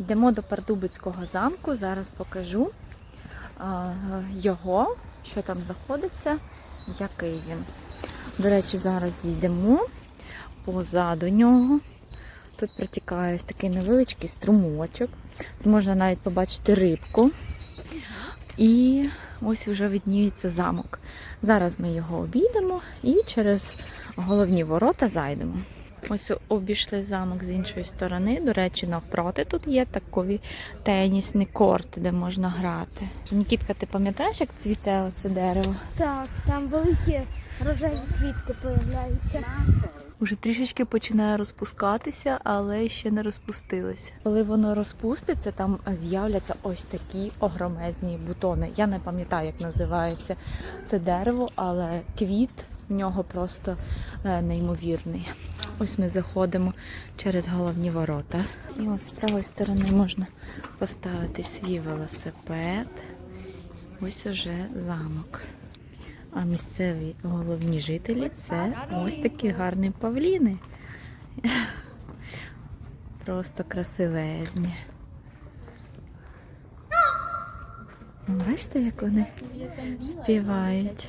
Йдемо до Пардубицького замку. Зараз покажу його, що там знаходиться, який він. До речі, зараз йдемо позаду нього. Тут протікає ось такий невеличкий струмочок. Тут можна навіть побачити рибку. І ось вже видніється замок. Зараз ми його обійдемо і через головні ворота зайдемо. Ось обійшли замок з іншої сторони. До речі, навпроти тут є такий тенісний корт, де можна грати. Нікітка, ти пам'ятаєш, як цвіте оце дерево? Так, там великі рожеві квітки появляються. Уже трішечки починає розпускатися, але ще не розпустилося. Коли воно розпуститься, там з'являться ось такі огромезні бутони. Я не пам'ятаю, як називається це дерево, але квіт в нього просто е, неймовірний. Ось ми заходимо через головні ворота. І ось з правої сторони можна поставити свій велосипед. Ось уже замок. А місцеві головні жителі це ось такі гарні павліни. Просто красивезні. Бачите, як вони співають.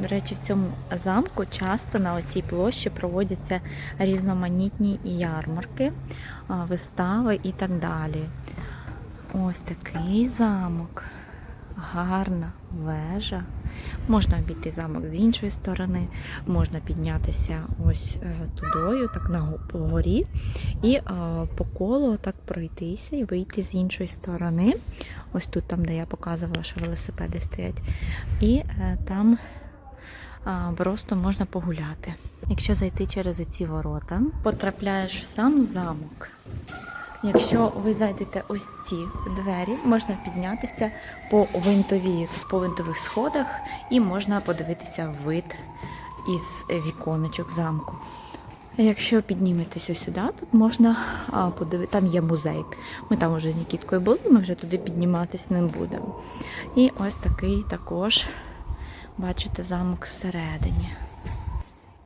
До речі, в цьому замку часто на ось цій площі проводяться різноманітні ярмарки, вистави і так далі. Ось такий замок. Гарна вежа. Можна обійти замок з іншої сторони, можна піднятися ось е, тудою, так на горі, і е, по колу так пройтися і вийти з іншої сторони. Ось тут, там, де я показувала, що велосипеди стоять. І е, там просто можна погуляти. Якщо зайти через ці ворота, потрапляєш в сам замок. Якщо ви зайдете ось ці двері, можна піднятися по винтові, по винтових сходах і можна подивитися вид із віконечок замку. Якщо підніметеся сюди, тут можна подивитися, там є музей. Ми там вже з Нікіткою були, ми вже туди підніматись не будемо. І ось такий також, бачите, замок всередині.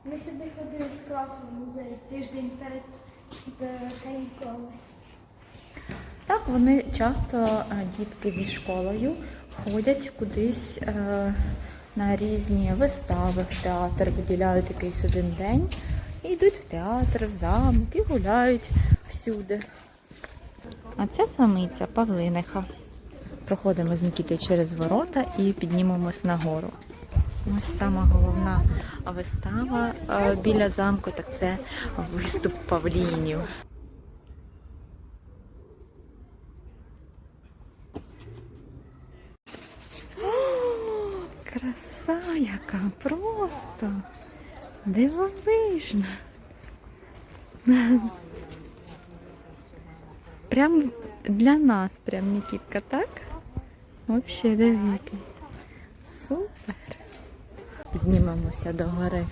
Ми сюди ходили з класом в музей тиждень перед канікулами. Так, вони часто е, дітки зі школою ходять кудись е, на різні вистави в театр, виділяють якийсь один день і йдуть в театр, в замок і гуляють всюди. А це самиця Павлиниха. Проходимо з Нікітою через ворота і піднімемось нагору. Ось сама головна вистава е, біля замку, так це виступ павлінів. Краса яка просто дивовижна. Прям для нас, прям Нікітка, так? Взагалі, дивіться. Супер. Піднімемося до гори.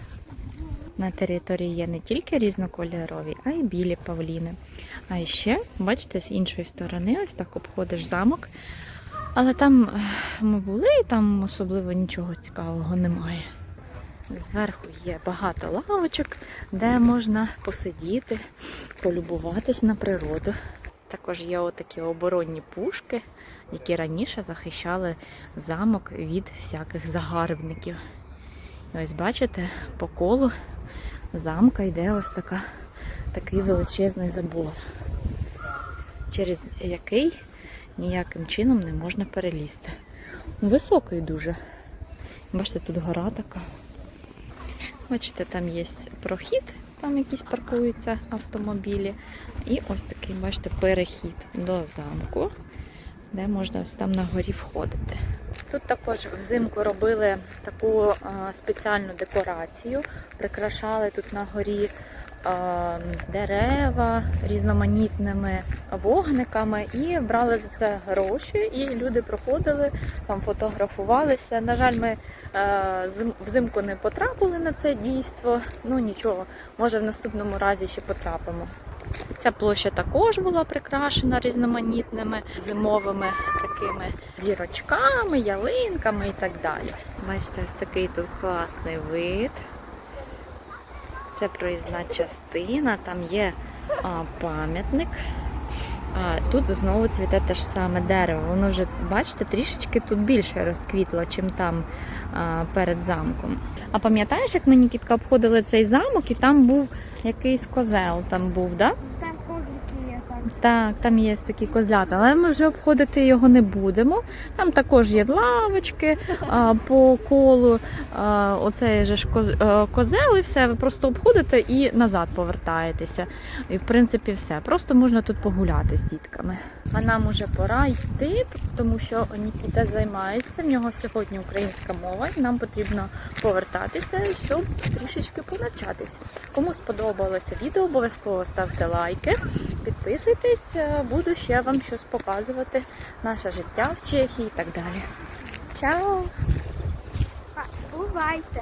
На території є не тільки різнокольорові, а й білі павліни. А ще, бачите, з іншої сторони, ось так обходиш замок. Але там е, ми були, і там особливо нічого цікавого немає. Зверху є багато лавочок, де можна посидіти, полюбуватись на природу. Також є отакі оборонні пушки, які раніше захищали замок від всяких загарбників. Ось бачите, по колу замка йде ось така, такий величезний забор, через який ніяким чином не можна перелізти. Високий дуже. Бачите, тут гора така. Бачите, там є прохід, там якісь паркуються автомобілі. І ось такий, бачите, перехід до замку, де можна ось там на горі входити. Тут також взимку робили таку спеціальну декорацію, прикрашали тут на горі дерева різноманітними вогниками і брали за це гроші. І люди проходили, там фотографувалися. На жаль, ми е, взимку не потрапили на це дійство. Ну нічого, може в наступному разі ще потрапимо. Ця площа також була прикрашена різноманітними зимовими такими зірочками, ялинками і так далі. Бачите, ось такий тут класний вид. Це проїзна частина, там є пам'ятник А тут знову цвіте те ж саме дерево. Воно вже, бачите, трішечки тут більше розквітло, чим там а, перед замком. А пам'ятаєш, як ми Нікітка обходили цей замок, і там був якийсь козел, там був, да? Є так. Там є такі козлята, але ми вже обходити його не будемо. Там також є лавочки а, по колу. А, оцей же ж коз, е, козел і все. Ви просто обходите і назад повертаєтеся. І в принципі все. Просто можна тут погуляти з дітками. А нам уже пора йти, тому що Нікіта займається. В нього сьогодні українська мова, і нам потрібно повертатися, щоб трішечки понавчатися. Кому сподобалося відео, обов'язково ставте лайки, підписуйтесь, е, буду ще вам щось показувати. Наше життя в Чехії і так далі. Чао! Бувайте.